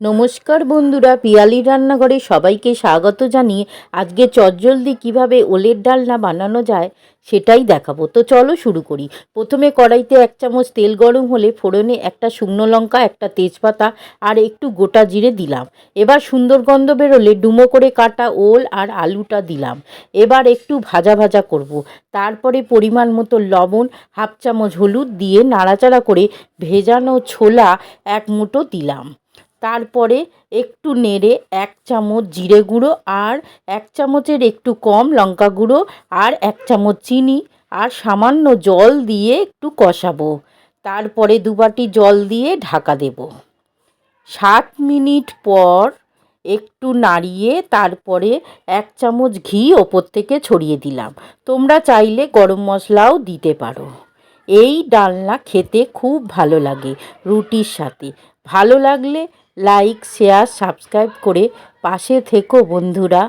নমস্কার বন্ধুরা পিয়ালি রান্নাঘরে সবাইকে স্বাগত জানিয়ে আজকে চটজলদি কীভাবে ওলের ডালনা বানানো যায় সেটাই দেখাবো। তো চলো শুরু করি। প্রথমে কড়াইতে এক চামচ তেল গরম হলে ফোড়নে একটা শুকনো লঙ্কা, একটা তেজপাতা আর একটু গোটা জিরে দিলাম। এবার সুন্দর গন্ধ বেরোলে ডুমো করে কাটা ওল আর আলুটা দিলাম। এবার একটু ভাজা ভাজা করব। তারপরে পরিমাণ মতো লবণ, হাফ চামচ হলুদ দিয়ে নাড়াচাড়া করে ভেজানো ছোলা এক মুঠো দিলাম। তারপরে একটু নেড়ে এক চামচ জিরে গুঁড়ো আর এক চামচের একটু কম লঙ্কা গুঁড়ো আর এক চামচ চিনি আর সামান্য জল দিয়ে একটু কষাবো। তারপরে দু বাটি জল দিয়ে ঢাকা দেব। সাত মিনিট পর একটু নাড়িয়ে তারপরে এক চামচ ঘি ওপর থেকে ছড়িয়ে দিলাম। তোমরা চাইলে গরম মশলাও দিতে পারো। এই ডালনা খেতে খুব ভালো লাগে রুটির সাথে। ভালো লাগলে লাইক শেয়ার সাবস্ক্রাইব করে পাশে থেকো বন্ধুরা।